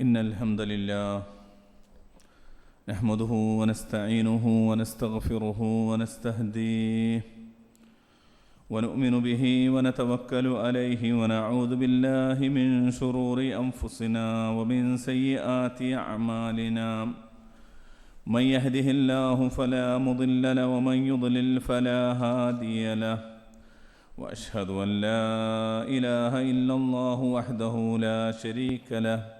إن الحمد لله نحمده ونستعينه ونستغفره ونستهديه ونؤمن به ونتوكل عليه ونعوذ بالله من شرور أنفسنا ومن سيئات أعمالنا. من يهده الله فلا مضل له ومن يضلل فلا هادي له. وأشهد أن لا إله إلا الله وحده لا شريك له.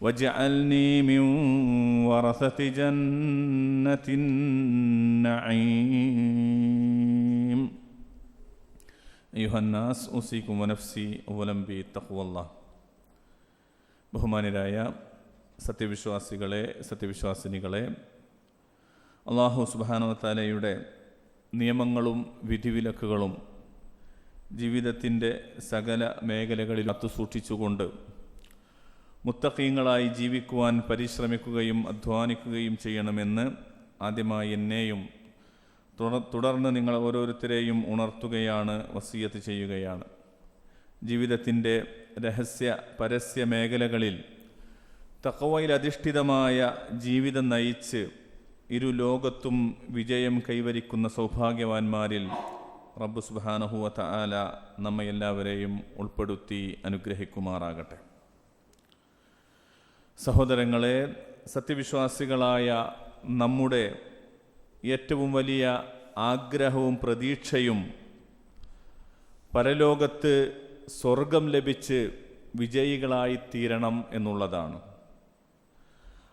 واجعلني من ورثة جنة النعيم أيها الناس أوصيكم ونفسي أولا بتقوى الله ബഹുമാനരായ സത്യവിശ്വാസികളെ സത്യവിശ്വാസിനികളെ അള്ളാഹു സുബാനവത്താലയുടെ നിയമങ്ങളും വിധിവിലക്കുകളും ജീവിതത്തിൻ്റെ സകല മേഖലകളിൽ അത്തുസൂക്ഷിച്ചുകൊണ്ട് മുത്തക്കീങ്ങളായി ജീവിക്കുവാൻ പരിശ്രമിക്കുകയും അധ്വാനിക്കുകയും ചെയ്യണമെന്ന് ആദ്യമായി എന്നെയും തുടർന്ന് നിങ്ങൾ ഓരോരുത്തരെയും ഉണർത്തുകയാണ് വസീയത്ത് ചെയ്യുകയാണ്. ജീവിതത്തിന്റെ രഹസ്യ പരസ്യ മേഖലകളിൽ തക്കവയിൽ അധിഷ്ഠിതമായ ജീവിതം നയിച്ച് ഇരു ലോകത്തും വിജയം കൈവരിക്കുന്ന സൗഭാഗ്യവാന്മാരിൽ റബ്ബു സുബാനഹുവ തആല നമ്മെ എല്ലാവരെയും ഉൾപ്പെടുത്തി അനുഗ്രഹിക്കുമാറാകട്ടെ. സഹോദരങ്ങളെ സത്യവിശ്വാസികളായ നമ്മുടെ ഏറ്റവും വലിയ ആഗ്രഹവും പ്രതീക്ഷയും പരലോകത്ത് സ്വർഗം ലഭിച്ച് വിജയികളായി തീരണം എന്നുള്ളതാണ്.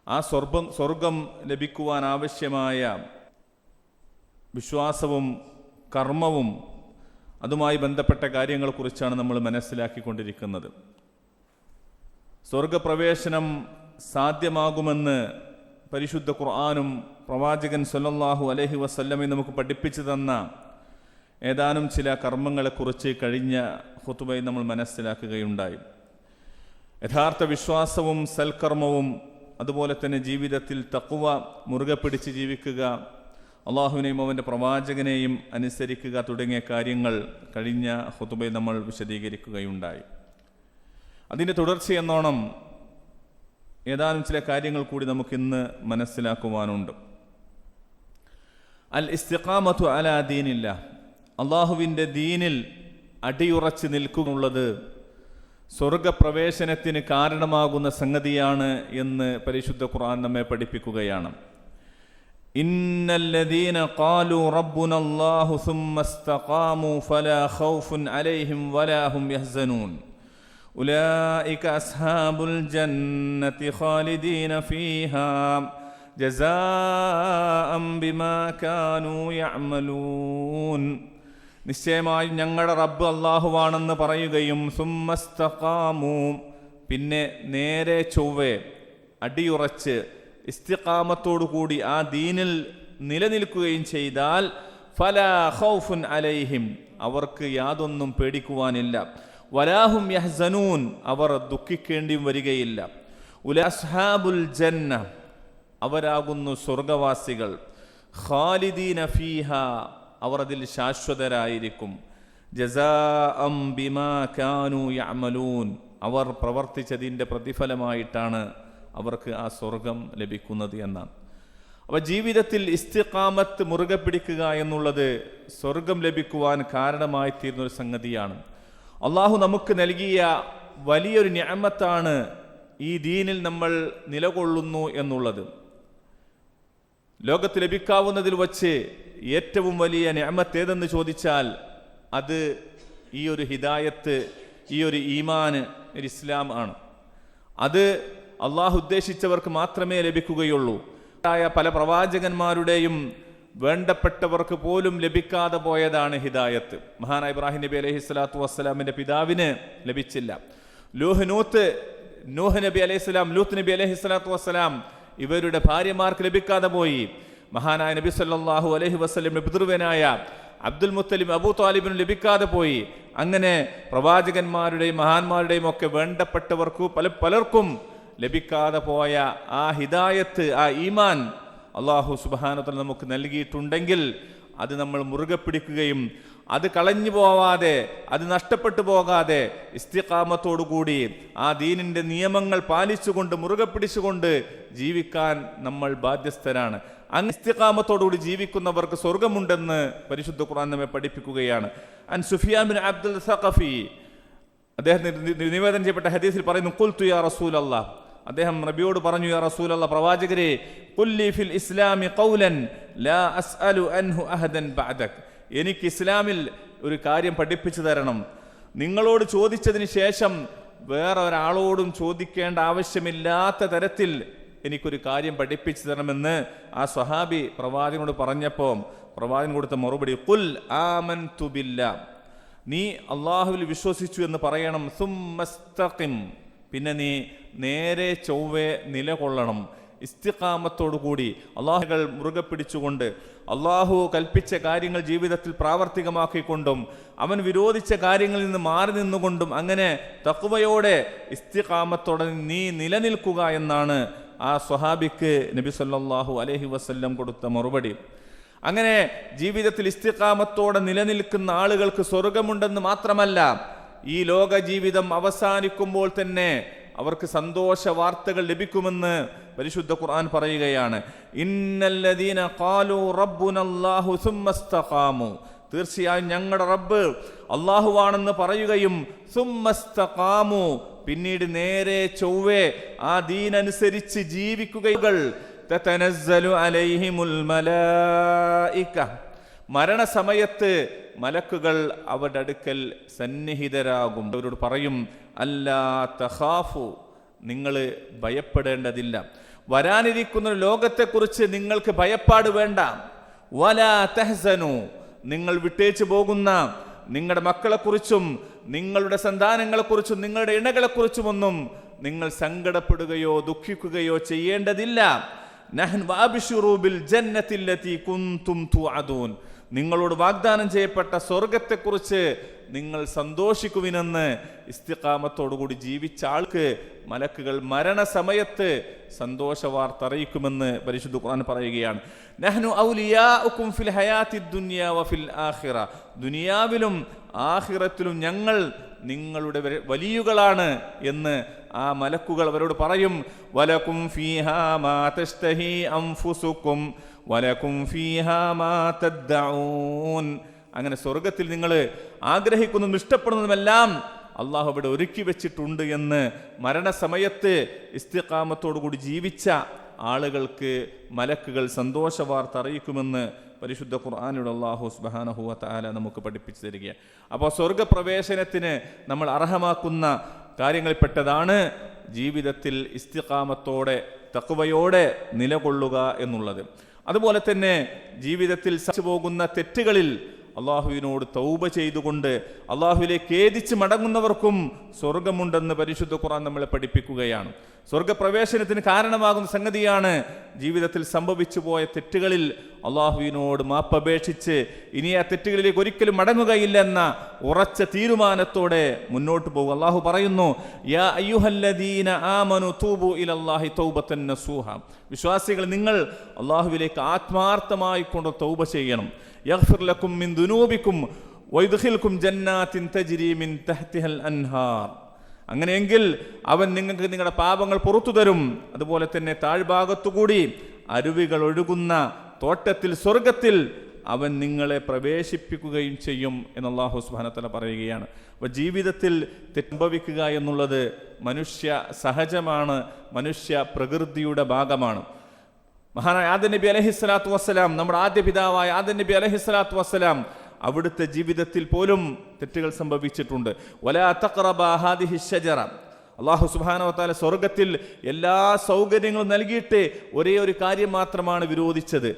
ആ സ്വർഗം സ്വർഗം ലഭിക്കുവാൻ ആവശ്യമായ വിശ്വാസവും കർമ്മവും അതുമായി ബന്ധപ്പെട്ട കാര്യങ്ങളെക്കുറിച്ചാണ് നമ്മൾ മനസ്സിലാക്കിക്കൊണ്ടിരിക്കുന്നത്. സ്വർഗപ്രവേശനം സാധ്യമാകുമെന്ന് പരിശുദ്ധ ഖുർആാനും പ്രവാചകൻ സൊല്ലാഹു അലഹി വസല്ലമെ നമുക്ക് പഠിപ്പിച്ചു തന്ന ഏതാനും ചില കർമ്മങ്ങളെക്കുറിച്ച് കഴിഞ്ഞ ഹുത്തുബൈ നമ്മൾ മനസ്സിലാക്കുകയുണ്ടായി. യഥാർത്ഥ വിശ്വാസവും സൽക്കർമ്മവും അതുപോലെ തന്നെ ജീവിതത്തിൽ തക്കുവ മുറുകെ പിടിച്ച് ജീവിക്കുക അള്ളാഹുവിനെയും അവന്റെ പ്രവാചകനെയും അനുസരിക്കുക തുടങ്ങിയ കാര്യങ്ങൾ കഴിഞ്ഞ ഹുതുബയിൽ നമ്മൾ വിശദീകരിക്കുകയുണ്ടായി. അതിന്റെ തുടർച്ചയെന്നോണം ഏതാനും ചില കാര്യങ്ങൾ കൂടി നമുക്കിന്ന് മനസ്സിലാക്കുവാനുണ്ട്. അൽ ഇസ്തിഖാമത്തു അലാ ദീനില്ല അള്ളാഹുവിന്റെ ദീനിൽ അടിയുറച്ച് നിൽക്കുന്നുള്ളത് സ്വർഗപ്രവേശനത്തിന് കാരണമാകുന്ന സംഗതിയാണ് എന്ന് പരിശുദ്ധ ഖുർആൻ നമ്മെ പഠിപ്പിക്കുകയാണ്. ഇന്നല്ലദീന ഖാലു ഫലാ അലൈഹിം വലാ أولئك أصحاب الجنة خالدين فيها جزاء بما كانوا يعملون നിശ്ചയമായും ഞങ്ങളുടെ റബ്ബ് അള്ളാഹുവാണെന്ന് പറയുകയും സുമ്മസ്തഖാമു പിന്നെ നേരെ ചൊവ്വെ അടിയുറച്ച് ഇസ്തിഖാമത്തോടുകൂടി ആ ദീനിൽ നിലനിൽക്കുകയും ചെയ്താൽ ഫല ഖൗഫുൻ അലൈഹിം അവർക്ക് യാതൊന്നും പേടിക്കുവാനില്ല വലാഹും യഹ്സനൂൻ. അവർ ദുഃഖിക്കേണ്ടിയും വരികയില്ല. ഉലഹാബുൽ ജന്ന. അവരാകുന്നു സ്വർഗവാസികൾ. ഖാലിദീന ഫീഹ. അവർ അതിൽ ശാശ്വതരായിരിക്കും. ജസാഅം ബിമാ കാനു യഅമലൂൻ. അവർ പ്രവർത്തിച്ചതിന്റെ പ്രതിഫലമായിട്ടാണ് അവർക്ക് ആ സ്വർഗം ലഭിക്കുന്നത് എന്നാണ്. അപ്പോൾ ജീവിതത്തിൽ ഇസ്തിഖാമത്ത് മുറുകെ പിടിക്കുക എന്നുള്ളത് സ്വർഗം ലഭിക്കുവാൻ കാരണമായി തീരുന്ന ഒരു സംഗതിയാണ്. അള്ളാഹു നമുക്ക് നൽകിയ വലിയൊരു ഞാമത്താണ് ഈ ദീനിൽ നമ്മൾ നിലകൊള്ളുന്നു എന്നുള്ളത്. ലോകത്ത് ലഭിക്കാവുന്നതിൽ വച്ച് ഏറ്റവും വലിയ ഞാമത്ത് ഏതെന്ന് ചോദിച്ചാൽ അത് ഈ ഒരു ഹിദായത്ത് ഈ ഒരു ഈമാൻ ഒരു ഇസ്ലാം ആണ്. അത് അള്ളാഹു ഉദ്ദേശിച്ചവർക്ക് മാത്രമേ ലഭിക്കുകയുള്ളൂ. ആയ പല പ്രവാചകന്മാരുടെയും വേണ്ടപ്പെട്ടവർക്ക് പോലും ലഭിക്കാതെ പോയതാണ് ഹിദായത്ത്. മഹാന ഇബ്രാഹിം നബി അലൈഹി സ്വലാത്തു വസ്സലാമിന്റെ പിതാവിന് ലഭിച്ചില്ല. ലൂഹ് നൂത്ത് നൂഹ് നബി അലൈഹി സ്വലാം ലൂത്ത് നബി അലൈഹി സ്വലാത്തു വസ്സലാം ഇവരുടെ ഭാര്യമാർക്ക് ലഭിക്കാതെ പോയി. മഹാനായ നബി സല്ലാഹു അലഹി വസ്ലം പിതൃവനായ അബ്ദുൽ മുത്തലിം അബൂ താലിബിന് ലഭിക്കാതെ പോയി. അങ്ങനെ പ്രവാചകന്മാരുടെയും മഹാന്മാരുടെയും ഒക്കെ വേണ്ടപ്പെട്ടവർക്കു പല പലർക്കും ലഭിക്കാതെ പോയ ആ ഹിദായത്ത് ആ ഈമാൻ അള്ളാഹു സുബാനത്തിൽ നമുക്ക് നൽകിയിട്ടുണ്ടെങ്കിൽ അത് നമ്മൾ മുറുകെ പിടിക്കുകയും അത് കളഞ്ഞു പോവാതെ അത് നഷ്ടപ്പെട്ടു പോകാതെ ഇസ്തിഖാമത്തോടുകൂടി ആ ദീനിന്റെ നിയമങ്ങൾ പാലിച്ചുകൊണ്ട് മുറുകെ പിടിച്ചുകൊണ്ട് ജീവിക്കാൻ നമ്മൾ ബാധ്യസ്ഥരാണ്. അങ്ങ് ഇസ്തിഖാമത്തോടുകൂടി ജീവിക്കുന്നവർക്ക് സ്വർഗമുണ്ടെന്ന് പരിശുദ്ധ ഖുർആൻ നമ്മെ പഠിപ്പിക്കുകയാണ്. അൻ സുഫിയാൻ ബിൻ അബ്ദുൽ സഖഫി അദ്ദേഹം നിവേദനം ചെയ്യപ്പെട്ട ഹദീസിൽ പറയുന്നു കുൽ യാ റസൂൽ അല്ലാഹ് അദ്ദേഹം നബിയോട് പറഞ്ഞു യാ അല്ലാഹ് പ്രവാചകരെ കുല്ലി ഇസ്ലാമി ഖൗലൻ ലാ അസ്അലു അൻഹു അഹദൻ ബഅദക്. എനിക്ക് ഇസ്ലാമിൽ ഒരു കാര്യം പഠിപ്പിച്ചു തരണം. നിങ്ങളോട് ചോദിച്ചതിന് ശേഷം വേറെ ഒരാളോടും ചോദിക്കേണ്ട ആവശ്യമില്ലാത്ത തരത്തിൽ എനിക്കൊരു കാര്യം പഠിപ്പിച്ചു തരണമെന്ന് ആ സ്വഹാബി പ്രവാചകനോട് പറഞ്ഞപ്പോൾ പ്രവാചകൻ കൊടുത്ത മറുപടി കുൽ ആമൻ തുബില്ല നീ അള്ളാഹുവിൽ വിശ്വസിച്ചു എന്ന് പറയണം. സുമ്മസ്തഖിം പിന്നെ നീ നേരെ ചൊവ്വെ നിലകൊള്ളണം. ഇസ്തിഖാമത്തോടു കൂടി അള്ളാഹുകൾ മുറുകെ പിടിച്ചുകൊണ്ട് അള്ളാഹു കൽപ്പിച്ച കാര്യങ്ങൾ ജീവിതത്തിൽ പ്രാവർത്തികമാക്കിക്കൊണ്ടും അവൻ വിരോധിച്ച കാര്യങ്ങളിൽ നിന്ന് മാറി നിന്നുകൊണ്ടും അങ്ങനെ തക്കുവയോടെ ഇസ്തിഖാമത്തോടെ നീ നിലനിൽക്കുക എന്നാണ് ആ സ്വഹാബിക്ക് നബി സല്ലാഹു അലഹി വസ്ല്ലം കൊടുത്ത മറുപടി. അങ്ങനെ ജീവിതത്തിൽ ഇസ്തിഖാമത്തോടെ നിലനിൽക്കുന്ന ആളുകൾക്ക് സ്വർഗമുണ്ടെന്ന് മാത്രമല്ല ഈ ലോക ജീവിതം അവസാനിക്കുമ്പോൾ തന്നെ അവർക്ക് സന്തോഷ വാർത്തകൾ ലഭിക്കുമെന്ന് പരിശുദ്ധ ഖുർആൻ പറയുകയാണ്. ഇന്നല്ലദീന ഖാലു തീർച്ചയായും ഞങ്ങളുടെ റബ്ബ് അള്ളാഹുവാണെന്ന് പറയുകയും സുമ്മസ്തഖാമു. പിന്നീട് നേരെ ചൊവ്വേ ആ ദീനനുസരിച്ച് ജീവിക്കുകകൾ തതനസ്സലു അലൈഹിമുൽ മലായിക. മരണസമയത്ത് മലക്കുകൾ അവരുടെ അടുക്കൽ സന്നിഹിതരാകും. അവരോട് പറയും അല്ലാ തഹാഫു നിങ്ങൾ ഭയപ്പെടേണ്ടതില്ല. വരാനിരിക്കുന്ന ലോകത്തെക്കുറിച്ച് നിങ്ങൾക്ക് ഭയപ്പാട് വേണ്ട. വലാ തെഹസനു നിങ്ങൾ വിട്ടേച്ചു പോകുന്ന നിങ്ങളുടെ മക്കളെക്കുറിച്ചും നിങ്ങളുടെ സന്താനങ്ങളെക്കുറിച്ചും നിങ്ങളുടെ ഇണകളെക്കുറിച്ചുമൊന്നും നിങ്ങൾ സങ്കടപ്പെടുകയോ ദുഃഖിക്കുകയോ ചെയ്യേണ്ടതില്ല. നഹൻ വാബിഷുറൂബിൽ ജന്നത്തില്ലത്തി കുന്തും തുഅദൂൻ. നിങ്ങളോട് വാഗ്ദാനം ചെയ്യപ്പെട്ട സ്വർഗത്തെക്കുറിച്ച് നിങ്ങൾ സന്തോഷിക്കുവിനെന്ന് ഇസ്തിഖാമത്തോടുകൂടി ജീവിച്ച ആൾക്ക് മലക്കുകൾ മരണസമയത്ത് സന്തോഷ വാർത്ത അറിയിക്കുമെന്ന് പരിശുദ്ധ ഖുർആൻ പറയുകയാണ്. നഹ്നു ഔലിയാഉക്കും ഫിൽ ഹയാത്തി ദുനിയ വഫിൽ ആഖിറ. ദുനിയാവിലും ആഹിറത്തിലും ഞങ്ങൾ നിങ്ങളുടെ വലിയുകളാണ് എന്ന് ആ മലക്കുകൾ അവരോട് പറയും. വലക്കും ഫീഹാ മാ തസ്തഹി അൻഫുസുക്കും വലക്കും അങ്ങനെ സ്വർഗത്തിൽ നിങ്ങൾ ആഗ്രഹിക്കുന്നതും ഇഷ്ടപ്പെടുന്നതുമെല്ലാം അള്ളാഹു അവിടെ ഒരുക്കി വെച്ചിട്ടുണ്ട് എന്ന് മരണസമയത്ത് ഇസ്തിഖാമത്തോടുകൂടി ജീവിച്ച ആളുകൾക്ക് മലക്കുകൾ സന്തോഷ വാർത്ത അറിയിക്കുമെന്ന് പരിശുദ്ധ ഖുർആാനിയുടെ അള്ളാഹു സുബാനഹുവ താല നമുക്ക് പഠിപ്പിച്ചു തരികയാണ്. അപ്പോൾ സ്വർഗപ്രവേശനത്തിന് നമ്മൾ അർഹമാക്കുന്ന കാര്യങ്ങളിൽപ്പെട്ടതാണ് ജീവിതത്തിൽ ഇസ്തിഖാമത്തോടെ തക്കുവയോടെ നിലകൊള്ളുക എന്നുള്ളത്. അതുപോലെ തന്നെ ജീവിതത്തിൽ പോകുന്ന തെറ്റുകളിൽ അള്ളാഹുവിനോട് തൗബ ചെയ്തുകൊണ്ട് അള്ളാഹുവിലേക്ക് ഖേദിച്ച് മടങ്ങുന്നവർക്കും സ്വർഗമുണ്ടെന്ന് പരിശുദ്ധ ഖുറാൻ നമ്മളെ പഠിപ്പിക്കുകയാണ്. സ്വർഗപ്രവേശനത്തിന് കാരണമാകുന്ന സംഗതിയാണ് ജീവിതത്തിൽ സംഭവിച്ചു പോയ തെറ്റുകളിൽ അള്ളാഹുവിനോട് മാപ്പപേക്ഷിച്ച് ഇനി ആ തെറ്റുകളിലേക്ക് ഒരിക്കലും മടങ്ങുകയില്ലെന്ന ഉറച്ച തീരുമാനത്തോടെ മുന്നോട്ട് പോകും. അള്ളാഹു പറയുന്നു യാ അയ്യുഹല്ലദീന ആമനു തൂബു ഇലല്ലാഹി തൗബത്തൻ നസൂഹ. വിശ്വാസികൾ നിങ്ങൾ അള്ളാഹുവിലേക്ക് ആത്മാർത്ഥമായി കൊണ്ട് തൗബ ചെയ്യണം. യഗ്ഫിർ ലക്കും മിൻ ദുനൂബിക്കും വൈദുഹിൽക്കും ജന്നാത്തിൻ തജ്രി മിൻ തഹ്തിഹൽ അൻഹാർ. അങ്ങനെയെങ്കിൽ അവൻ നിങ്ങൾക്ക് നിങ്ങളുടെ പാപങ്ങൾ പുറത്തു തരും അതുപോലെ തന്നെ താഴ്ഭാഗത്തുകൂടി അരുവികൾ ഒഴുകുന്ന തോട്ടത്തിൽ സ്വർഗത്തിൽ അവൻ നിങ്ങളെ പ്രവേശിപ്പിക്കുകയും ചെയ്യും എന്ന് അള്ളാഹു സുബാനത്തല പറയുകയാണ്. അപ്പോൾ ജീവിതത്തിൽ തെറ്റുഭവിക്കുക എന്നുള്ളത് മനുഷ്യ സഹജമാണ് മനുഷ്യ പ്രകൃതിയുടെ ഭാഗമാണ്. മഹാനായ ആദ്യ നബി അലഹിസ്സലാത്തു വസ്സലാം നമ്മുടെ ആദ്യ പിതാവായ ആദ്യ നബി അലഹിസ്സലാത്തു വസ്സലാം അവിടുത്തെ ജീവിതത്തിൽ പോലും തെറ്റുകൾ സംഭവിച്ചിട്ടുണ്ട്. വലാ തഖറബ ഹാദിഹി ഷജറ അള്ളാഹു സുബാനവത്താല സ്വർഗത്തിൽ എല്ലാ സൗകര്യങ്ങളും നൽകിയിട്ട് ഒരേ ഒരു കാര്യം മാത്രമാണ് വിരോധിച്ചത്.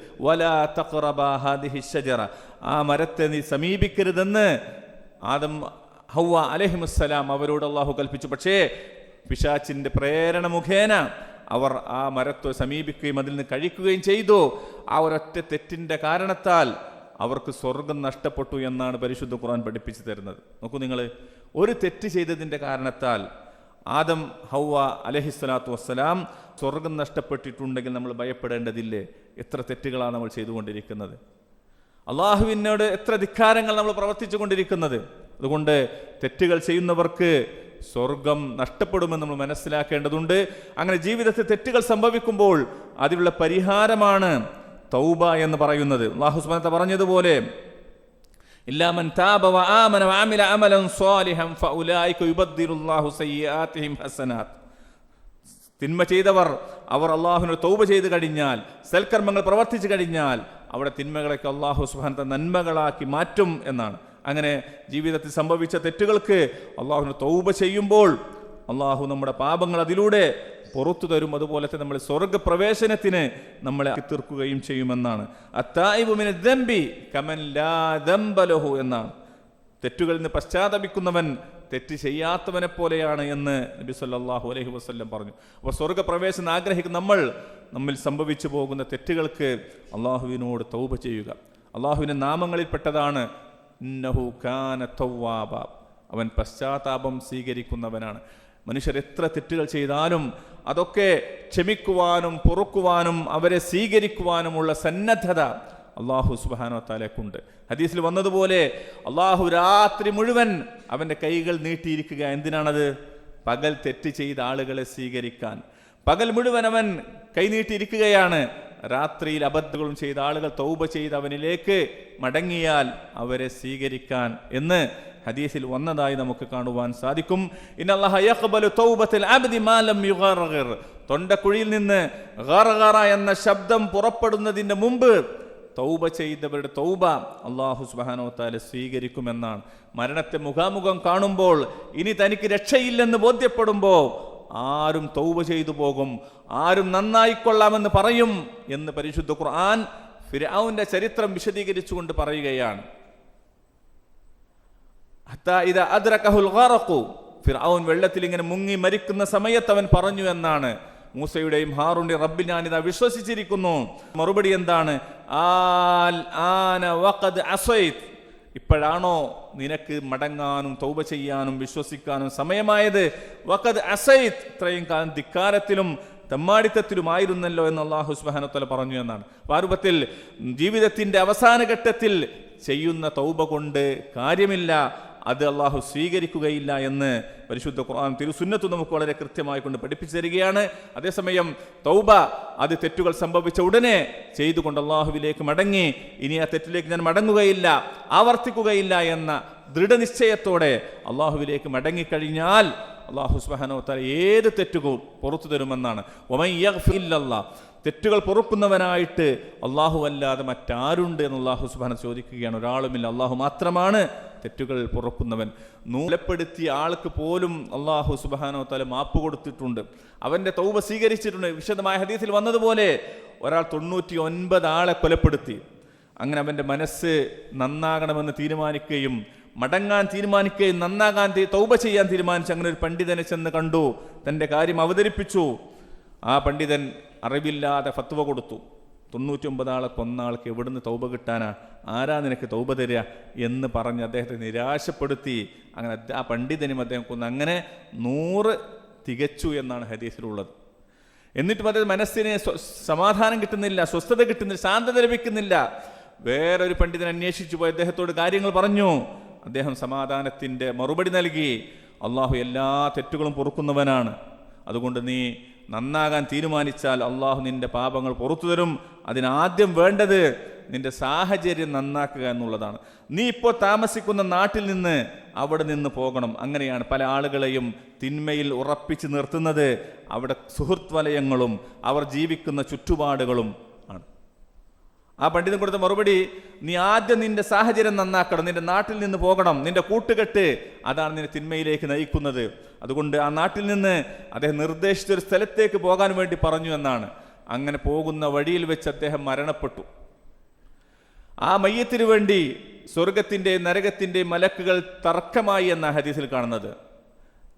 ആ മരത്തെ നീ സമീപിക്കരുതെന്ന് ആദം ഹൗവ അലഹിമുസ്സലാം അവരോട് അള്ളാഹു കൽപ്പിച്ചു. പക്ഷേ പിശാച്ചിന്റെ പ്രേരണ മുഖേന അവർ ആ മരത്തെ സമീപിക്കുകയും അതിൽ നിന്ന് കഴിക്കുകയും ചെയ്തു. ആ ഒരൊറ്റ തെറ്റിന്റെ കാരണത്താൽ അവർക്ക് സ്വർഗം നഷ്ടപ്പെട്ടു എന്നാണ് പരിശുദ്ധ ഖുർആൻ പഠിപ്പിച്ചു തരുന്നത്. നോക്കൂ നിങ്ങൾ ഒരു തെറ്റ് ചെയ്തതിന്റെ കാരണത്താൽ ആദം ഹൗവ അലഹിസ്വലാത്തു വസ്സലാം സ്വർഗം നഷ്ടപ്പെട്ടിട്ടുണ്ടെങ്കിൽ നമ്മൾ ഭയപ്പെടേണ്ടതില്ലേ? എത്ര തെറ്റുകളാണ് നമ്മൾ ചെയ്തുകൊണ്ടിരിക്കുന്നത്? അള്ളാഹുവിനോട് എത്ര ധിക്കാരങ്ങൾ നമ്മൾ പ്രവർത്തിച്ചു കൊണ്ടിരിക്കുന്നത് അതുകൊണ്ട് തെറ്റുകൾ ചെയ്യുന്നവർക്ക് സ്വർഗം നഷ്ടപ്പെടുമെന്ന് നമ്മൾ മനസ്സിലാക്കേണ്ടതുണ്ട്. അങ്ങനെ ജീവിതത്തിൽ തെറ്റുകൾ സംഭവിക്കുമ്പോൾ അതിനുള്ള പരിഹാരമാണ് തൗബ എന്ന് പറയുന്നത്. അള്ളാഹു സുബ്ഹാനഹു പറഞ്ഞതുപോലെ താബ വആമന വഅമില അമലൻ സ്വാലിഹൻ തിന്മ ചെയ്തവർ അവർ അള്ളാഹുവിനോട് തൗബ ചെയ്ത് കഴിഞ്ഞാൽ സൽക്കർമ്മങ്ങൾ പ്രവർത്തിച്ചു കഴിഞ്ഞാൽ അവിടെ തിന്മകളൊക്കെ അള്ളാഹു സുഹാനത്തെ നന്മകളാക്കി മാറ്റും എന്നാണ്. അങ്ങനെ ജീവിതത്തിൽ സംഭവിച്ച തെറ്റുകൾക്ക് അള്ളാഹുവിന് തൗബ ചെയ്യുമ്പോൾ അള്ളാഹു നമ്മുടെ പാപങ്ങൾ അതിലൂടെ പുറത്തു തരും. അതുപോലെ തന്നെ നമ്മൾ സ്വർഗപ്രവേശനത്തിന് നമ്മളെ തീർക്കുകയും ചെയ്യുമെന്നാണ്. കമൻ ലാദംബലഹു എന്നാണ്. തെറ്റുകളിൽ നിന്ന് പശ്ചാത്തപിക്കുന്നവൻ തെറ്റ് ചെയ്യാത്തവനെ പോലെയാണ് എന്ന് നബി സല്ലാഹു അലൈഹി വസ്ല്ലം പറഞ്ഞു. അപ്പോൾ സ്വർഗപ്രവേശനം ആഗ്രഹിക്കുന്ന നമ്മൾ നമ്മിൽ സംഭവിച്ചു പോകുന്ന തെറ്റുകൾക്ക് അള്ളാഹുവിനോട് തൗബ ചെയ്യുക. അള്ളാഹുവിന്റെ നാമങ്ങളിൽപ്പെട്ടതാണ് പെട്ടതാണ് അവൻ പശ്ചാത്താപം സ്വീകരിക്കുന്നവനാണ്. മനുഷ്യർ എത്ര തെറ്റുകൾ ചെയ്താലും അതൊക്കെ ക്ഷമിക്കുവാനും പൊറുക്കുവാനും അവരെ സ്വീകരിക്കുവാനുമുള്ള സന്നദ്ധത അള്ളാഹു സുബാനോ താലേക്കുണ്ട് ഹദീസിൽ വന്നതുപോലെ അള്ളാഹു രാത്രി മുഴുവൻ അവന്റെ കൈകൾ നീട്ടിയിരിക്കുക. എന്തിനാണത്? പകൽ തെറ്റ് ചെയ്ത ആളുകളെ സ്വീകരിക്കാൻ. പകൽ മുഴുവൻ അവൻ കൈനീട്ടിയിരിക്കുകയാണ് രാത്രിയിൽ അബദ്ധങ്ങളും ചെയ്ത ആളുകൾ തൗബ ചെയ്ത് അവനിലേക്ക് മടങ്ങിയാൽ അവരെ സ്വീകരിക്കാൻ എന്ന് ഹദീസിൽ വന്നതായി നമുക്ക് കാണുവാൻ സാധിക്കും. തൊണ്ടക്കുഴിയിൽ നിന്ന് എന്ന ശബ്ദം പുറപ്പെടുന്നതിന് മുമ്പ് തൗബ ചെയ്തവരുടെ തൗബ അള്ളാഹു സുബാനോ താല സ്വീകരിക്കുമെന്നാണ്. മരണത്തെ മുഖാമുഖം കാണുമ്പോൾ ഇനി തനിക്ക് രക്ഷയില്ലെന്ന് ബോധ്യപ്പെടുമ്പോൾ ആരും തൗബ ചെയ്തു പോകും. ആരും നന്നായിക്കൊള്ളാമെന്ന് പറയും എന്ന് പരിശുദ്ധ ഖുർആൻ ഫിർഔന്റെ ചരിത്രം വിശദീകരിച്ചുകൊണ്ട് പറയുകയാണ്. ഫിർഔൻ വെള്ളത്തിൽ ഇങ്ങനെ മുങ്ങി മരിക്കുന്ന സമയത്ത് അവൻ പറഞ്ഞു എന്നാണ്. മൂസയുടെയും ഹാറൂന്റെയും റബ്ബിൽ ഇതാ വിശ്വസിച്ചിരിക്കുന്നു. മറുപടി എന്താണ്? ആൽ ആന വഖദ് അസൈത്. ഇപ്പോഴാണോ നിനക്ക് മടങ്ങാനും തൗബ ചെയ്യാനും വിശ്വസിക്കാനും സമയമായത്? വഖദ് അസൈത്. ഇത്രയും കാലം ധിക്കാരത്തിലും തെമ്മാടിത്തത്തിലുമായിരുന്നല്ലോ എന്ന് അള്ളാഹു സുബാനത്തല പറഞ്ഞു എന്നാണ്. വാരൂപത്തിൽ ജീവിതത്തിന്റെ അവസാന ഘട്ടത്തിൽ ചെയ്യുന്ന തൗബ കൊണ്ട് കാര്യമില്ല. അത് അള്ളാഹു സ്വീകരിക്കുകയില്ല എന്ന് പരിശുദ്ധ ഖുർആൻ തിരുസുന്നത്ത് നമുക്ക് വളരെ കൃത്യമായി കൊണ്ട് പഠിപ്പിച്ചു തരികയാണ്. അതേസമയം തൗബ അത് തെറ്റുകൾ സംഭവിച്ച ഉടനെ ചെയ്തുകൊണ്ട് അള്ളാഹുവിലേക്ക് മടങ്ങി. ഇനി ആ തെറ്റിലേക്ക് ഞാൻ മടങ്ങുകയില്ല ആവർത്തിക്കുകയില്ല എന്ന ദൃഢനിശ്ചയത്തോടെ അള്ളാഹുവിലേക്ക് മടങ്ങിക്കഴിഞ്ഞാൽ അള്ളാഹു സുബാനോ തല ഏത് തെറ്റുകൾ പുറത്തു തരുമെന്നാണ്. തെറ്റുകൾ പൊറുക്കുന്നവനായിട്ട് അള്ളാഹു അല്ലാതെ മറ്റാരുണ്ട് എന്ന് അള്ളാഹു സുബാന ചോദിക്കുകയാണ്. ഒരാളുമില്ല അള്ളാഹു മാത്രമാണ് തെറ്റുകൾ പൊറുക്കുന്നവൻ. നൂലപ്പെടുത്തിയ ആൾക്ക് പോലും അള്ളാഹു സുബാനോ തല മാപ്പ് കൊടുത്തിട്ടുണ്ട്. അവന്റെ തൗബ സ്വീകരിച്ചിട്ടുണ്ട്. വിശദമായ ഹദീസിൽ വന്നതുപോലെ ഒരാൾ തൊണ്ണൂറ്റി ഒൻപത് ആളെ കൊലപ്പെടുത്തി. അങ്ങനെ അവന്റെ മനസ്സ് നന്നാകണമെന്ന് തീരുമാനിക്കുകയും മടങ്ങാൻ തീരുമാനിക്കുകയും നന്നാകാൻ തൗബ ചെയ്യാൻ തീരുമാനിച്ചു അങ്ങനെ ഒരു പണ്ഡിതനെ ചെന്ന് കണ്ടു. തന്റെ കാര്യം അവതരിപ്പിച്ചു. ആ പണ്ഡിതൻ അറിവില്ലാതെ ഫത്വ കൊടുത്തു. തൊണ്ണൂറ്റി ഒമ്പത് ആളെ കൊന്ന ആൾക്ക് എവിടുന്ന് തൗബ കിട്ടാനാ? ആരാ നിനക്ക് തൗബ തരിക എന്ന് പറഞ്ഞ് അദ്ദേഹത്തെ നിരാശപ്പെടുത്തി. അങ്ങനെ ആ പണ്ഡിതനും അദ്ദേഹം കൊന്നു അങ്ങനെ നൂറ് തികച്ചു എന്നാണ് ഹദീസിലുള്ളത്. എന്നിട്ടും അദ്ദേഹം മനസ്സിന് സമാധാനം കിട്ടുന്നില്ല സ്വസ്ഥത കിട്ടുന്നില്ല ശാന്തത ലഭിക്കുന്നില്ല. വേറൊരു പണ്ഡിതനെ അന്വേഷിച്ചു പോയി. അദ്ദേഹത്തോട് കാര്യങ്ങൾ പറഞ്ഞു. അദ്ദേഹം സമാധാനത്തിന്റെ മറുപടി നൽകി അള്ളാഹു എല്ലാ തെറ്റുകളും പൊറുക്കുന്നവനാണ്. അതുകൊണ്ട് നീ നന്നാകാൻ തീരുമാനിച്ചാൽ അള്ളാഹു നിന്റെ പാപങ്ങൾ പുറത്തു തരും. അതിനാദ്യം വേണ്ടത് നിന്റെ സാഹചര്യം നന്നാക്കുക എന്നുള്ളതാണ്. നീ ഇപ്പോൾ താമസിക്കുന്ന നാട്ടിൽ നിന്ന് അവിടെ നിന്ന് പോകണം. അങ്ങനെയാണ് പല ആളുകളെയും തിന്മയിൽ ഉറപ്പിച്ച് നിർത്തുന്നത്. അവിടെ സുഹൃത്വലയങ്ങളും അവർ ജീവിക്കുന്ന ചുറ്റുപാടുകളും ആ പണ്ഡിതൻ കൊടുത്ത മറുപടി നീ ആദ്യം നിന്റെ സാഹചര്യം നന്നാക്കണം നിന്റെ നാട്ടിൽ നിന്ന് പോകണം നിന്റെ കൂട്ടുകെട്ട് അതാണ് നിന്നെ തിന്മയിലേക്ക് നയിക്കുന്നത്. അതുകൊണ്ട് ആ നാട്ടിൽ നിന്ന് അദ്ദേഹം നിർദ്ദേശിച്ച ഒരു സ്ഥലത്തേക്ക് പോകാൻ വേണ്ടി പറഞ്ഞു എന്നാണ്. അങ്ങനെ പോകുന്ന വഴിയിൽ വെച്ച് അദ്ദേഹം മരണപ്പെട്ടു. ആ മയ്യത്തിനു വേണ്ടി സ്വർഗത്തിന്റെ നരകത്തിന്റെ മലക്കുകൾ തർക്കമായി എന്ന ഹദീസിൽ കാണുന്നത്.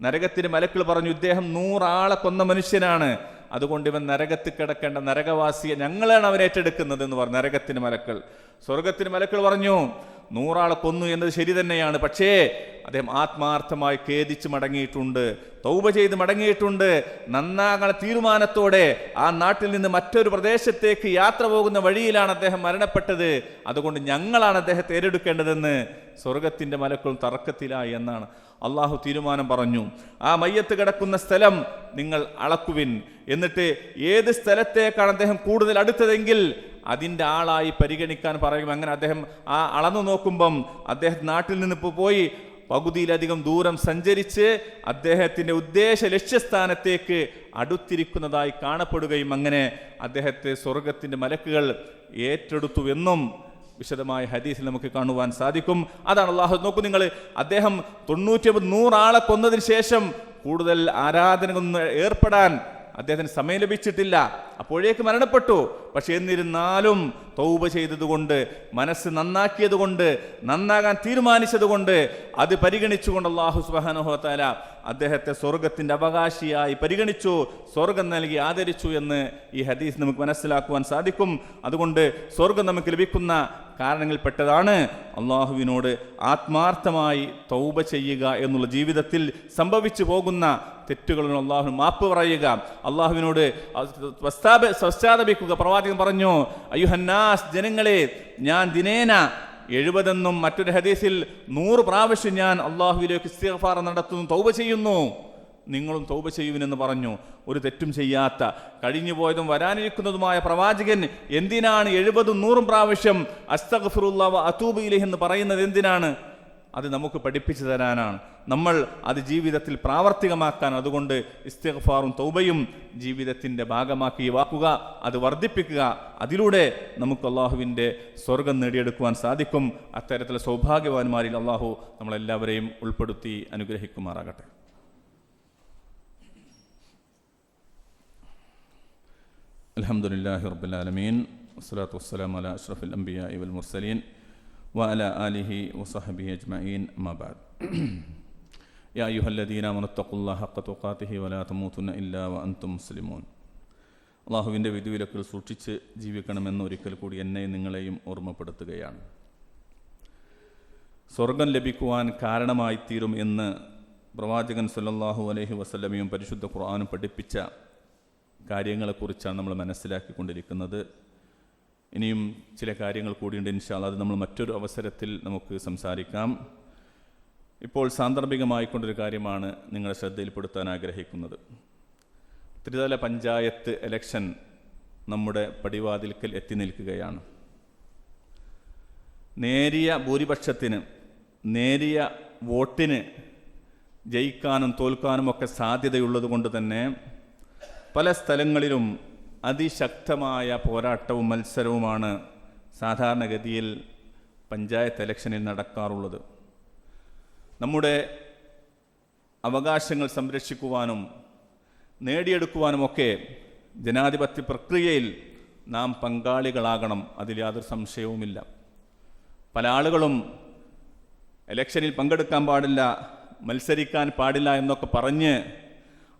നരകത്തിന്റെ മലക്കുകൾ പറഞ്ഞു ഇദ്ദേഹം നൂറാളെ കൊന്ന മനുഷ്യനാണ്. അതുകൊണ്ട് ഇവൻ നരകത്തിൽ കിടക്കേണ്ട നരകവാസിയെ ഞങ്ങളാണ് അവൻ ഏറ്റെടുക്കുന്നത് എന്ന് പറഞ്ഞു. നരകത്തിന് മലക്കൾ. സ്വർഗത്തിന് മലക്കൾ പറഞ്ഞു. നൂറാളെ കൊന്നു എന്നത് ശരി തന്നെയാണ്. പക്ഷേ അദ്ദേഹം ആത്മാർത്ഥമായി ഖേദിച്ച് മടങ്ങിയിട്ടുണ്ട്. തൗബ ചെയ്ത് മടങ്ങിയിട്ടുണ്ട്. നന്നാകണ തീരുമാനത്തോടെ ആ നാട്ടിൽ നിന്ന് മറ്റൊരു പ്രദേശത്തേക്ക് യാത്ര പോകുന്ന വഴിയിലാണ് അദ്ദേഹം മരണപ്പെട്ടത്. അതുകൊണ്ട് ഞങ്ങളാണ് അദ്ദേഹത്തെ ഏറ്റെടുക്കേണ്ടതെന്ന് സ്വർഗത്തിന്റെ മലക്കളും തർക്കത്തിലായി എന്നാണ് അള്ളാഹു തീരുമാനം പറഞ്ഞു. ആ മയ്യത്ത് കിടക്കുന്ന സ്ഥലം നിങ്ങൾ അളക്കുവിൻ. എന്നിട്ട് ഏത് സ്ഥലത്തേക്കാണ് അദ്ദേഹം കൂടുതൽ അടുത്തതെങ്കിൽ അതിന്റെ ആളായി പരിഗണിക്കാൻ പറയും അങ്ങനെ അദ്ദേഹം ആ അളന്നു നോക്കുമ്പം അദ്ദേഹം നാട്ടിൽ നിന്ന് ഇപ്പോൾ പോയി പകുതിയിലധികം ദൂരം സഞ്ചരിച്ച് അദ്ദേഹത്തിന്റെ ഉദ്ദേശ ലക്ഷ്യസ്ഥാനത്തേക്ക് അടുത്തിരിക്കുന്നതായി കാണപ്പെടുകയും അങ്ങനെ അദ്ദേഹത്തെ സ്വർഗത്തിന്റെ മലക്കുകൾ ഏറ്റെടുത്തു എന്നും വിശദമായ ഹദീസിൽ നമുക്ക് കാണുവാൻ സാധിക്കും. അതാണ് അള്ളാഹു. നോക്കൂ നിങ്ങൾ അദ്ദേഹം തൊണ്ണൂറ്റി ഒമ്പത് നൂറാളെ കൊന്നതിന് ശേഷം കൂടുതൽ ആരാധനകളൊന്നും ഏർപ്പെടാൻ അദ്ദേഹത്തിന് സമയം ലഭിച്ചിട്ടില്ല. അപ്പോഴേക്ക് മരണപ്പെട്ടു. പക്ഷെ എന്നിരുന്നാലും തൗബ ചെയ്തതുകൊണ്ട് മനസ്സ് നന്നാക്കിയതുകൊണ്ട് നന്നാകാൻ തീരുമാനിച്ചതുകൊണ്ട് അത് പരിഗണിച്ചുകൊണ്ട് അള്ളാഹു സുബാനുഹോത്താല അദ്ദേഹത്തെ സ്വർഗത്തിന്റെ അവകാശിയായി പരിഗണിച്ചു സ്വർഗം നൽകി ആദരിച്ചു എന്ന് ഈ ഹദീസ് നമുക്ക് മനസ്സിലാക്കുവാൻ സാധിക്കും. അതുകൊണ്ട് സ്വർഗം നമുക്ക് ലഭിക്കുന്ന കാരണങ്ങളിൽപ്പെട്ടതാണ് അള്ളാഹുവിനോട് ആത്മാർത്ഥമായി തൗബ ചെയ്യുക എന്നുള്ള ജീവിതത്തിൽ സംഭവിച്ചു പോകുന്ന തെറ്റുകളിൽ അള്ളാഹു മാപ്പ് പറയുക. അള്ളാഹുവിനോട് പശ്ചാപ- പശ്ചാത്തപിക്കുക പ്രവാചകൻ പറഞ്ഞു അയ്യുഹന്നാസ് ജനങ്ങളെ ഞാൻ ദിനേന എഴുപതെന്നും മറ്റൊരു ഹദീസിൽ നൂറ് പ്രാവശ്യം ഞാൻ അള്ളാഹുവിലേക്ക് ഇസ്തിഗ്ഫാർ നടത്തുന്നു തൗബ ചെയ്യുന്നു. നിങ്ങളും തൗബ ചെയ്യുവിനെന്ന് പറഞ്ഞു. ഒരു തെറ്റും ചെയ്യാത്ത കഴിഞ്ഞു പോയതും വരാനിരിക്കുന്നതുമായ പ്രവാചകൻ എന്തിനാണ് എഴുപതും നൂറും പ്രാവശ്യം അസ്തഗ്ഫിറുല്ലാഹ് വ അതൂബു ഇലൈഹി എന്ന് പറയുന്നത് എന്തിനാണ്? അത് നമുക്ക് പഠിപ്പിച്ചു തരാനാണ്. നമ്മൾ അത് ജീവിതത്തിൽ പ്രാവർത്തികമാക്കാൻ അതുകൊണ്ട് ഇസ്തിഗ്ഫാറും തൗബയും ജീവിതത്തിൻ്റെ ഭാഗമാക്കി വാക്കുക അത് വർദ്ധിപ്പിക്കുക അതിലൂടെ നമുക്ക് അള്ളാഹുവിൻ്റെ സ്വർഗം നേടിയെടുക്കുവാൻ സാധിക്കും അത്തരത്തിലെ സൗഭാഗ്യവാന്മാരിൽ അള്ളാഹു നമ്മളെല്ലാവരെയും ഉൾപ്പെടുത്തി അനുഗ്രഹിക്കുമാറാകട്ടെ الحمد لله رب العالمين والصلاة والسلام على أشرف الأنبياء والمرسلين وعلى آله وصحبه أجمعين أما بعد يا أيها الذين آمنوا اتقوا الله حق تقاته ولا تموتن إلا وأنتم مسلمون അള്ളാഹുവിൻ്റെ വിധിവിലക്കിൽ സൂക്ഷിച്ച് ജീവിക്കണമെന്ന് ഒരിക്കൽ കൂടി എന്നെയും നിങ്ങളെയും ഓർമ്മപ്പെടുത്തുകയാണ് സ്വർഗം ലഭിക്കുവാൻ കാരണമായി തീരും എന്ന് പ്രവാചകൻ സല്ലല്ലാഹു അലൈഹി വസല്ലമയും പരിശുദ്ധ ഖുർആാനും പഠിപ്പിച്ച കാര്യങ്ങളെക്കുറിച്ചാണ് നമ്മൾ മനസ്സിലാക്കിക്കൊണ്ടിരിക്കുന്നത് ഇനിയും ചില കാര്യങ്ങൾ കൂടിയുണ്ട് ഇൻഷാല്ല അത് നമ്മൾ മറ്റൊരു അവസരത്തിൽ നമുക്ക് സംസാരിക്കാം ഇപ്പോൾ സാന്ദർഭികമായിക്കൊണ്ടൊരു കാര്യമാണ് നിങ്ങളെ ശ്രദ്ധയിൽപ്പെടുത്താൻ ആഗ്രഹിക്കുന്നത്. ത്രിതല പഞ്ചായത്ത് ഇലക്ഷൻ നമ്മുടെ പടിവാതിൽക്കൽ എത്തി നിൽക്കുകയാണ്. നേരിയ ഭൂരിപക്ഷത്തിന് നേരിയ വോട്ടിന് ജയിക്കാനും തോൽക്കാനും ഒക്കെ സാധ്യതയുള്ളത് കൊണ്ട് തന്നെ പല സ്ഥലങ്ങളിലും അതിശക്തമായ പോരാട്ടവും മത്സരവുമാണ് സാധാരണഗതിയിൽ പഞ്ചായത്ത് ഇലക്ഷനിൽ നടക്കാറുള്ളത്. നമ്മുടെ അവകാശങ്ങൾ സംരക്ഷിക്കുവാനും നേടിയെടുക്കുവാനുമൊക്കെ ജനാധിപത്യ പ്രക്രിയയിൽ നാം പങ്കാളികളാകണം അതിൽ യാതൊരു സംശയവുമില്ല. പല ആളുകളും ഇലക്ഷനിൽ പങ്കെടുക്കാൻ പാടില്ല മത്സരിക്കാൻ പാടില്ല എന്നൊക്കെ പറഞ്ഞ്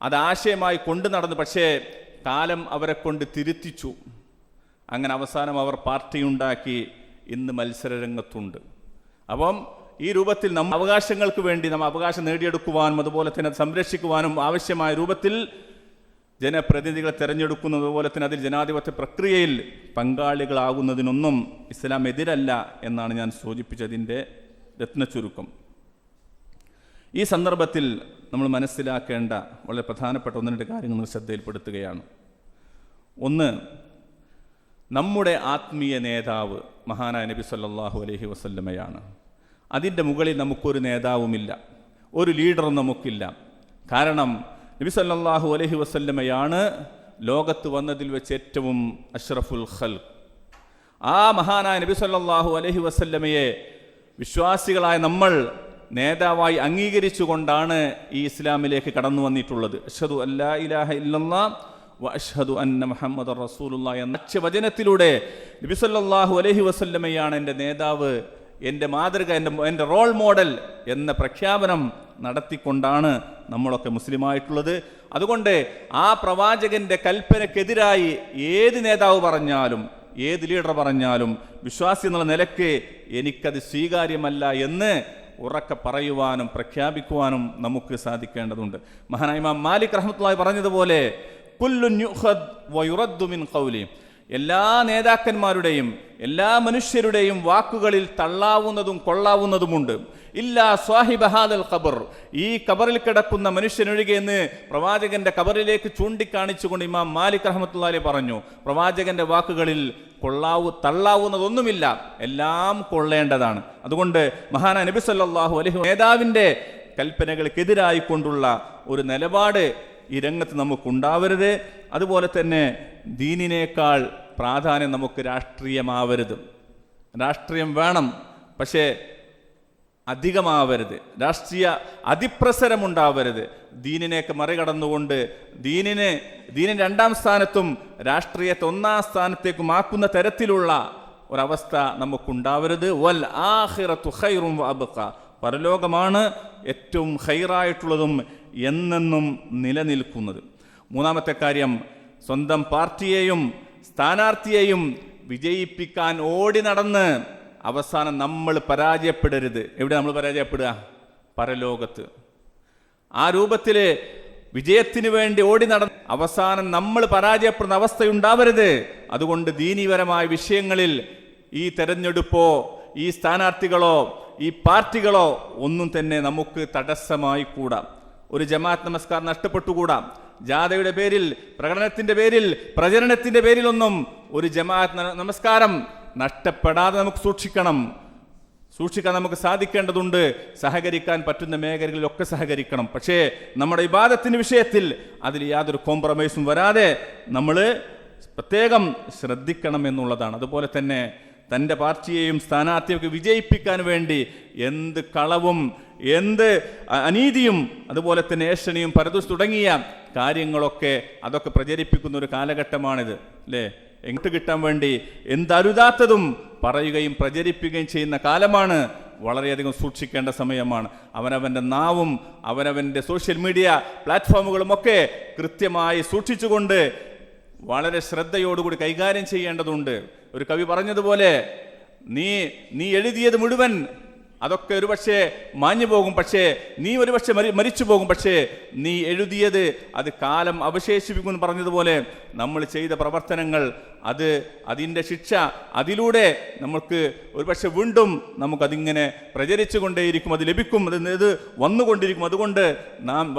അത് ആശയമായി കൊണ്ടു നടന്നു പക്ഷേ കാലം അവരെ കൊണ്ട് തിരുത്തിച്ചു. അങ്ങനെ അവസാനം അവർ പാർട്ടി ഉണ്ടാക്കി ഇന്ന് മത്സര രംഗത്തുണ്ട് അപ്പം ഈ രൂപത്തിൽ നമ്മൾ അവകാശങ്ങൾക്ക് വേണ്ടി നമ്മൾ അവകാശം നേടിയെടുക്കുവാനും അതുപോലെ തന്നെ സംരക്ഷിക്കുവാനും ആവശ്യമായ രൂപത്തിൽ ജനപ്രതിനിധികളെ തിരഞ്ഞെടുക്കുന്നത് അതുപോലെ തന്നെ അതിൽ ജനാധിപത്യ പ്രക്രിയയിൽ പങ്കാളികളാകുന്നതിനൊന്നും ഇസ്ലാം എതിരല്ല എന്നാണ് ഞാൻ സൂചിപ്പിച്ചതിന്റെ രത്നച്ചുരുക്കം ഈ സന്ദർഭത്തിൽ നമ്മൾ മനസ്സിലാക്കേണ്ട വളരെ പ്രധാനപ്പെട്ട ഒന്ന് രണ്ട് കാര്യങ്ങൾ ശ്രദ്ധയിൽപ്പെടുത്തുകയാണ്. ഒന്ന് നമ്മുടെ ആത്മീയ നേതാവ് മഹാനായ നബി സല്ലാഹു അലഹി വസല്ലമയാണ്. അതിന്റെ മുകളിൽ നമുക്കൊരു നേതാവുമില്ല ഒരു ലീഡറും നമുക്കില്ല. കാരണം നബി സല്ലല്ലാഹു അലൈഹി വസല്ലമയാണ് ലോകത്ത് വന്നതിൽ വെച്ച് ഏറ്റവും അഷ്റഫുൽ ഖൽ ആ മഹാനായ നബി സല്ലല്ലാഹു അലൈഹി വസല്ലമയെ വിശ്വാസികളായ നമ്മൾ നേതാവായി അംഗീകരിച്ചുകൊണ്ടാണ് ഈ ഇസ്ലാമിലേക്ക് കടന്നു വന്നിട്ടുള്ളത്. അഷ്ഹദു അല്ലാ ഇലാഹ ഇല്ലല്ലാ വ അഷ്ഹദു അന്ന മുഹമ്മദ് റസൂലുള്ള എന്ന വചനത്തിലൂടെ നബി അലഹി അലൈഹി വസല്ലമയാണ് എന്റെ നേതാവ് എന്റെ മാതൃക എന്റെ എന്റെ റോൾ മോഡൽ എന്ന പ്രഖ്യാപനം നടത്തിക്കൊണ്ടാണ് നമ്മളൊക്കെ മുസ്ലിമായിട്ടുള്ളത്. അതുകൊണ്ട് ആ പ്രവാചകന്റെ കൽപ്പനക്കെതിരായി ഏത് നേതാവ് പറഞ്ഞാലും ഏത് ലീഡർ പറഞ്ഞാലും വിശ്വാസി എന്നുള്ള നിലയ്ക്ക് എനിക്കത് സ്വീകാര്യമല്ല എന്ന് ഉറക്കെ പറയുവാനും പ്രഖ്യാപിക്കുവാനും നമുക്ക് സാധിക്കേണ്ടതുണ്ട്. മഹാനായ ഇമാം മാലിക് റഹ്മത്തുള്ളാഹി പറഞ്ഞതുപോലെ കുല്ലുൻ വയുറദ്ദു മിൻ ഖൗലി. എല്ലാ നേതാക്കന്മാരുടെയും എല്ലാ മനുഷ്യരുടെയും വാക്കുകളിൽ തള്ളാവുന്നതും കൊള്ളാവുന്നതുമുണ്ട്. ഇല്ല ഇല്ലാ സ്വാഹിബഹാദൽ ഖബർ. ഈ കബറിൽ കിടക്കുന്ന മനുഷ്യനൊഴികെ എന്ന് പ്രവാചകന്റെ കബറിലേക്ക് ചൂണ്ടിക്കാണിച്ചുകൊണ്ട് ഇമാം മാലിക് റഹ്മത്തുള്ളാഹി പറഞ്ഞു പ്രവാചകന്റെ വാക്കുകളിൽ കൊള്ളാവു തള്ളാവുന്നതൊന്നുമില്ല എല്ലാം കൊള്ളേണ്ടതാണ്. അതുകൊണ്ട് മഹാന നബി സല്ലല്ലാഹു നേതാവിന്റെ നേതാവിന്റെ കൽപ്പനകൾക്കെതിരായി കൊണ്ടുള്ള ഒരു നിലപാട് ഈ രംഗത്ത് നമുക്കുണ്ടാവരുത്. അതുപോലെ തന്നെ ദീനിനേക്കാൾ പ്രാധാന്യം നമുക്ക് രാഷ്ട്രീയമാവരുത്. രാഷ്ട്രീയം വേണം പക്ഷേ അധികമാവരുത്. രാഷ്ട്രീയ അതിപ്രസരമുണ്ടാവരുത്. ദീനിനെയൊക്കെ മറികടന്നുകൊണ്ട് ദീനിനെ ദീനിന് രണ്ടാം സ്ഥാനത്തും രാഷ്ട്രീയത്തെ ഒന്നാം സ്ഥാനത്തേക്കും ആക്കുന്ന തരത്തിലുള്ള ഒരവസ്ഥ നമുക്കുണ്ടാവരുത്. വൽ ആഹിറത്തു ഖൈറും വഅബ്ഖ പരലോകമാണ് ഏറ്റവും ഹൈറായിട്ടുള്ളതും എന്നെന്നും നിലനിൽക്കുന്നത്. മൂന്നാമത്തെ കാര്യം സ്വന്തം പാർട്ടിയെയും സ്ഥാനാർത്ഥിയെയും വിജയിപ്പിക്കാൻ ഓടി നടന്ന് അവസാനം നമ്മൾ പരാജയപ്പെടരുത്. എവിടെ നമ്മൾ പരാജയപ്പെടുക? പരലോകത്ത്. ആ രൂപത്തിൽ വിജയത്തിന് വേണ്ടി ഓടി നടന്ന് അവസാനം നമ്മൾ പരാജയപ്പെടുന്ന അവസ്ഥയുണ്ടാവരുത്. അതുകൊണ്ട് ദീനീപരമായ വിഷയങ്ങളിൽ ഈ തെരഞ്ഞെടുപ്പോ ഈ സ്ഥാനാർത്ഥികളോ ഈ പാർട്ടികളോ ഒന്നും തന്നെ നമുക്ക് തടസ്സമായി കൂടാ. ഒരു ജമാഅത്ത് നമസ്കാരം നഷ്ടപ്പെട്ടുകൂടാ. ജാഥയുടെ പേരിൽ പ്രകടനത്തിന്റെ പേരിൽ പ്രചരണത്തിന്റെ പേരിലൊന്നും ഒരു ജമാഅത്ത് നമസ്കാരം നഷ്ടപ്പെടാതെ നമുക്ക് സൂക്ഷിക്കണം. സൂക്ഷിക്കാൻ നമുക്ക് സാധിക്കേണ്ടതുണ്ട്. സഹകരിക്കാൻ പറ്റുന്ന മേഖലകളിലൊക്കെ സഹകരിക്കണം. പക്ഷേ നമ്മുടെ ഇബാദത്തിന്റെ വിഷയത്തിൽ അതിൽ യാതൊരു കോംപ്രമൈസും വരാതെ നമ്മൾ പ്രത്യേകം ശ്രദ്ധിക്കണം എന്നുള്ളതാണ്. അതുപോലെ തന്നെ തന്റെ പാർട്ടിയെയും സ്ഥാനാർത്ഥിയൊക്കെ വിജയിപ്പിക്കാൻ വേണ്ടി എന്ത് കളവും എന്ത് അനീതിയും അതുപോലെ തന്നെ ഏഷണിയും പരദൂഷ് തുടങ്ങിയ കാര്യങ്ങളൊക്കെ അതൊക്കെ പ്രചരിപ്പിക്കുന്ന ഒരു കാലഘട്ടമാണിത് അല്ലേ? എങ്ങോട്ട് കിട്ടാൻ വേണ്ടി എന്തരുതാത്തതും പറയുകയും പ്രചരിപ്പിക്കുകയും ചെയ്യുന്ന കാലമാണ് വളരെയധികം സൂക്ഷിക്കേണ്ട സമയമാണ്. അവനവന്റെ നാവും അവനവന്റെ സോഷ്യൽ മീഡിയ പ്ലാറ്റ്ഫോമുകളുമൊക്കെ കൃത്യമായി സൂക്ഷിച്ചുകൊണ്ട് വളരെ ശ്രദ്ധയോടുകൂടി കൈകാര്യം ചെയ്യേണ്ടതുണ്ട്. ഒരു കവി പറഞ്ഞതുപോലെ നീ നീ എഴുതിയത് മുഴുവൻ അതൊക്കെ ഒരുപക്ഷെ മാഞ്ഞു പോകും പക്ഷേ നീ ഒരുപക്ഷെ മരി മരിച്ചു പോകും പക്ഷേ നീ എഴുതിയത് അത് കാലം അവശേഷിപ്പിക്കും എന്ന് പറഞ്ഞതുപോലെ നമ്മൾ ചെയ്ത പ്രവർത്തനങ്ങൾ അത് അതിന്റെ ശിക്ഷ അതിലൂടെ നമുക്ക് ഒരുപക്ഷെ വീണ്ടും നമുക്കതിങ്ങനെ പ്രചരിച്ചു കൊണ്ടേയിരിക്കും അത് ലഭിക്കും അത് ഇത് വന്നുകൊണ്ടിരിക്കും. അതുകൊണ്ട് നാം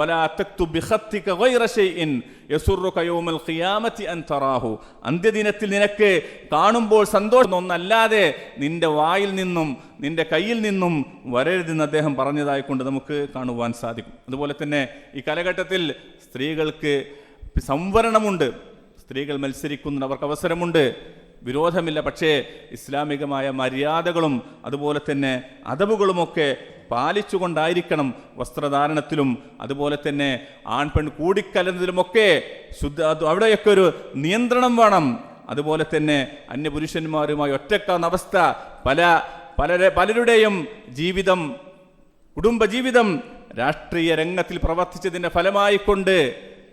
അന്ത്യദിനത്തിൽ നിനക്ക് കാണുമ്പോൾ സന്തോഷം ഒന്നല്ലാതെ നിന്റെ വായിൽ നിന്നും നിന്റെ കയ്യിൽ നിന്നും വരരുതെന്ന് അദ്ദേഹം പറഞ്ഞതായിക്കൊണ്ട് നമുക്ക് കാണുവാൻ സാധിക്കും. അതുപോലെ തന്നെ ഈ കാലഘട്ടത്തിൽ സ്ത്രീകൾക്ക് സംവരണമുണ്ട്. സ്ത്രീകൾ മത്സരിക്കുന്നതിന് അവർക്ക് അവസരമുണ്ട്. വിരോധമില്ല പക്ഷേ ഇസ്ലാമികമായ മര്യാദകളും അതുപോലെ തന്നെ അതവുകളുമൊക്കെ പാലിച്ചുകൊണ്ടായിരിക്കണം വസ്ത്രധാരണത്തിലും അതുപോലെ തന്നെ ആൺ പെൺ കൂടിക്കലർന്നതിലുമൊക്കെ ശുദ്ധ അവിടെയൊക്കെ ഒരു നിയന്ത്രണം വേണം. അതുപോലെ തന്നെ അന്യപുരുഷന്മാരുമായി ഒറ്റക്കാവുന്ന അവസ്ഥ പല പലരെ പലരുടെയും ജീവിതം കുടുംബജീവിതം രാഷ്ട്രീയ രംഗത്തിൽ പ്രവർത്തിച്ചതിന്റെ ഫലമായിക്കൊണ്ട്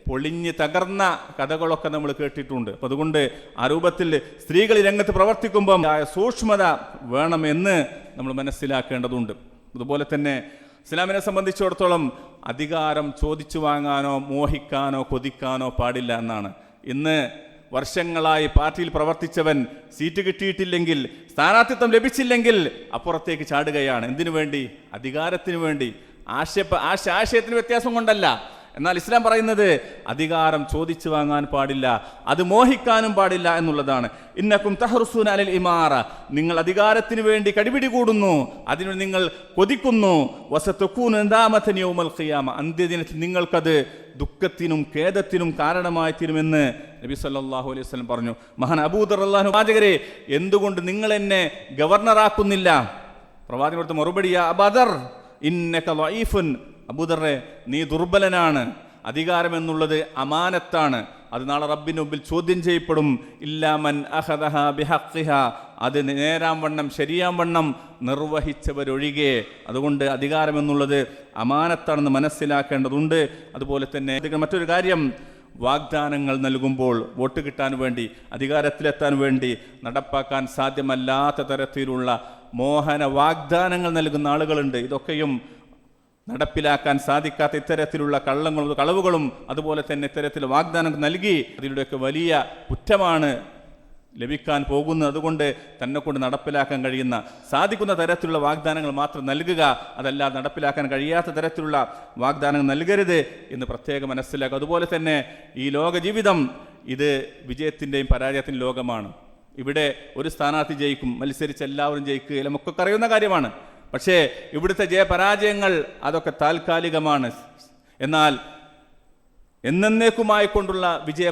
പൊളിഞ്ഞ് തകർന്ന കഥകളൊക്കെ നമ്മൾ കേട്ടിട്ടുണ്ട്. അപ്പം അതുകൊണ്ട് ആ രൂപത്തിൽ സ്ത്രീകൾ രംഗത്ത് പ്രവർത്തിക്കുമ്പം ആ സൂക്ഷ്മത വേണമെന്ന് നമ്മൾ മനസ്സിലാക്കേണ്ടതുണ്ട്. അതുപോലെ തന്നെ ഇസ്ലാമിനെ സംബന്ധിച്ചിടത്തോളം അധികാരം ചോദിച്ചു വാങ്ങാനോ മോഹിക്കാനോ കൊതിക്കാനോ പാടില്ല എന്നാണ്. ഇന്ന് വർഷങ്ങളായി പാർട്ടിയിൽ പ്രവർത്തിച്ചവൻ സീറ്റ് കിട്ടിയിട്ടില്ലെങ്കിൽ സ്ഥാനാർത്ഥിത്വം ലഭിച്ചില്ലെങ്കിൽ അപ്പുറത്തേക്ക് ചാടുകയാണ്. എന്തിനു വേണ്ടി? അധികാരത്തിന് വേണ്ടി. ആശയ ആശ ആശയത്തിന് വ്യത്യാസം കൊണ്ടല്ല. എന്നാൽ ഇസ്ലാം പറയുന്നത് അധികാരം ചോദിച്ചു വാങ്ങാൻ പാടില്ല അത് മോഹിക്കാനും പാടില്ല എന്നുള്ളതാണ്. ഇന്നക്കും തഹറുസൂൻ അലൽ ഇമാറ നിങ്ങൾ അധികാരത്തിന് വേണ്ടി കടിപിടി കൂടുന്നു അതിനു നിങ്ങൾ കൊതിക്കുന്നു. വസത്തൊക്കൂൻ ഖിയാമ അന്ത്യദിനത്തിൽ നിങ്ങൾക്കത് ദുഃഖത്തിനും ഖേദത്തിനും കാരണമായി തീരുമെന്ന് നബി സല്ലാഹു അലൈഹി വസല്ലം പറഞ്ഞു. മഹാൻ അബൂദർ അള്ളാഹു എന്തുകൊണ്ട് നിങ്ങൾ എന്നെ ഗവർണറാക്കുന്നില്ല? പ്രവാചകൻ മറുപടിയാ മറുപടി "യാ അബദർ ഇന്നക ലഈഫുൻ അബൂദറെ നീ ദുർബലനാണ്. അധികാരം എന്നുള്ളത് അമാനത്താണ്. അത് നാളെ റബ്ബിന് മുമ്പിൽ ചോദ്യം ചെയ്യപ്പെടും. ഇല്ലാമൻ അഹദഹ ബിഹഖിഹ അത് നേരാം വണ്ണം ശരിയാം വണ്ണം നിർവഹിച്ചവരൊഴികെ. അതുകൊണ്ട് അധികാരം എന്നുള്ളത് അമാനത്താണെന്ന് മനസ്സിലാക്കേണ്ടതുണ്ട്. അതുപോലെ തന്നെ മറ്റൊരു കാര്യം. വാഗ്ദാനങ്ങൾ നൽകുമ്പോൾ വോട്ട് കിട്ടാൻ വേണ്ടി അധികാരത്തിലെത്താൻ വേണ്ടി നടപ്പാക്കാൻ സാധ്യമല്ലാത്ത തരത്തിലുള്ള മോഹന വാഗ്ദാനങ്ങൾ നൽകുന്ന ആളുകളുണ്ട്. ഇതൊക്കെയും നടപ്പിലാക്കാൻ സാധിക്കാത്ത ഇത്തരത്തിലുള്ള കള്ളങ്ങളും കളവുകളും അതുപോലെ തന്നെ ഇത്തരത്തിൽ വാഗ്ദാനം നൽകി അതിലൂടെയൊക്കെ വലിയ കുറ്റമാണ് ലഭിക്കാൻ പോകുന്നത്. അതുകൊണ്ട് തന്നെ കൊണ്ട് നടപ്പിലാക്കാൻ കഴിയുന്ന സാധിക്കുന്ന തരത്തിലുള്ള വാഗ്ദാനങ്ങൾ മാത്രം നൽകുക അതല്ല നടപ്പിലാക്കാൻ കഴിയാത്ത തരത്തിലുള്ള വാഗ്ദാനങ്ങൾ നൽകരുത് എന്ന് പ്രത്യേകം മനസ്സിലാക്കുക. അതുപോലെ തന്നെ ഈ ലോക ജീവിതം ഇത് വിജയത്തിന്റെയും പരാജയത്തിന്റെയും ലോകമാണ്. ഇവിടെ ഒരു സ്ഥാനാർത്ഥി ജയിക്കും മത്സരിച്ച് എല്ലാവരും ജയിക്കുക നമുക്കൊക്കെ അറിയുന്ന കാര്യമാണ്. പക്ഷേ ഇവിടുത്തെ ജയപരാജയങ്ങൾ അതൊക്കെ താൽക്കാലികമാണ്. എന്നാൽ എന്നേക്കുമായി കൊണ്ടുള്ള വിജയ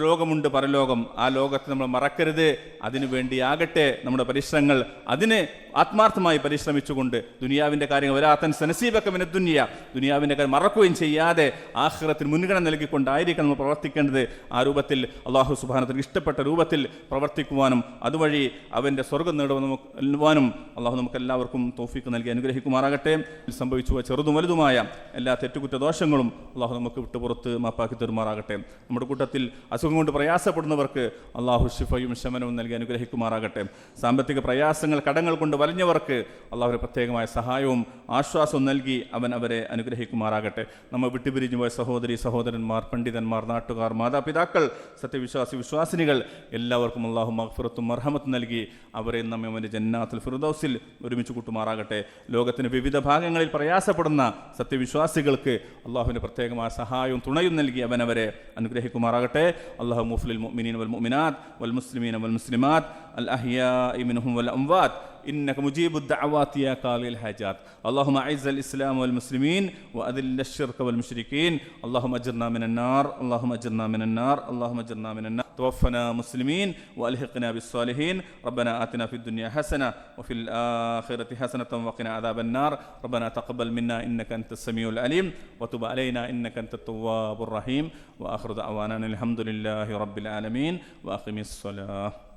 ലോകമുണ്ട് പരലോകം. ആ ലോകത്തെ നമ്മൾ മറക്കരുത്. അതിനു വേണ്ടിയാകട്ടെ നമ്മുടെ പരിശ്രമങ്ങൾ. അതിന് ആത്മാർത്ഥമായി പരിശ്രമിച്ചുകൊണ്ട് ദുനിയാവിന്റെ കാര്യങ്ങൾ വരാത്തൻ സനസീബൊക്കെ മിന ദുനിയ ദുനിയാവിന്റെ കാര്യം മറക്കുകയും ചെയ്യാതെ ആഹ്റത്തിന് മുൻഗണന നൽകിക്കൊണ്ടായിരിക്കണം നമ്മൾ പ്രവർത്തിക്കേണ്ടത്. ആ രൂപത്തിൽ അള്ളാഹു സുബാനത്തിന് ഇഷ്ടപ്പെട്ട രൂപത്തിൽ പ്രവർത്തിക്കുവാനും അതുവഴി അവന്റെ സ്വർഗം നേടുവാനും അള്ളാഹു നമുക്ക് എല്ലാവർക്കും തോഫിക്ക് നൽകി അനുഗ്രഹിക്കുമാറാകട്ടെ. സംഭവിച്ചു ചെറുതും വലുതുമായ എല്ലാ തെറ്റുകുറ്റ ദോഷങ്ങളും അള്ളാഹു നമുക്ക് വിട്ടുപുറത്ത് മാപ്പാക്കി തരുമാറാകട്ടെ. നമ്മുടെ കൂട്ടത്തിൽ അസുഖം കൊണ്ട് പ്രയാസപ്പെടുന്നവർക്ക് അള്ളാഹു ഷിഫയും ശമനവും നൽകി അനുഗ്രഹിക്കുമാറാകട്ടെ. സാമ്പത്തിക പ്രയാസങ്ങൾ കടങ്ങൾ കൊണ്ട് വലഞ്ഞവർക്ക് അള്ളാഹുവിന് പ്രത്യേകമായ സഹായവും ആശ്വാസവും നൽകി അവൻ അവരെ അനുഗ്രഹിക്കുമാറാകട്ടെ. നമ്മൾ വിട്ടുപിരിഞ്ഞു പോയ സഹോദരി സഹോദരന്മാർ പണ്ഡിതന്മാർ നാട്ടുകാർ മാതാപിതാക്കൾ സത്യവിശ്വാസി വിശ്വാസിനികൾ എല്ലാവർക്കും അള്ളാഹു മഹ്ഫുറത്തും മർഹമത്തും നൽകി അവരെ നമ്മെ അവന്റെ ജന്നാത്തുൽ ഫിറുദൌസിൽ ഒരുമിച്ച് കൂട്ടുമാറാകട്ടെ. ലോകത്തിന് വിവിധ ഭാഗങ്ങളിൽ പ്രയാസപ്പെടുന്ന സത്യവിശ്വാസികൾക്ക് അള്ളാഹുവിന്റെ പ്രത്യേകമായ സഹായവും തുണയും നൽകി അവൻ അവരെ അനുഗ്രഹിക്കുമാറാകട്ടെ. അള്ളാഹു മുഫ്ലിൽ മുഅ്മിനീൻ വൽ മുഅ്മിനാത്ത് വൽ മുസ്ലിമീൻ വൽ മുസ്ലിമാത്ത് الأحياء منهم والأموات. إنك مجيب الدعوات يا قالي الحاجات. اللهم أعز الإسلام والمسلمين وأذل الشرك والمشركين. اللهم أجرنا من النار. اللهم أجرنا من النار. اللهم أجرنا من النار. توفنا مسلمين وألحقنا بالصالحين. ربنا آتنا في الدنيا حسنة وفي الآخرة حسنة وقنا عذاب النار. ربنا تقبل منا إنك أنت السميع العليم. وتب علينا إنك أنت التواب الرحيم. وآخر دعوانا الحمد لله رب العالمين. وأقم الصلاة.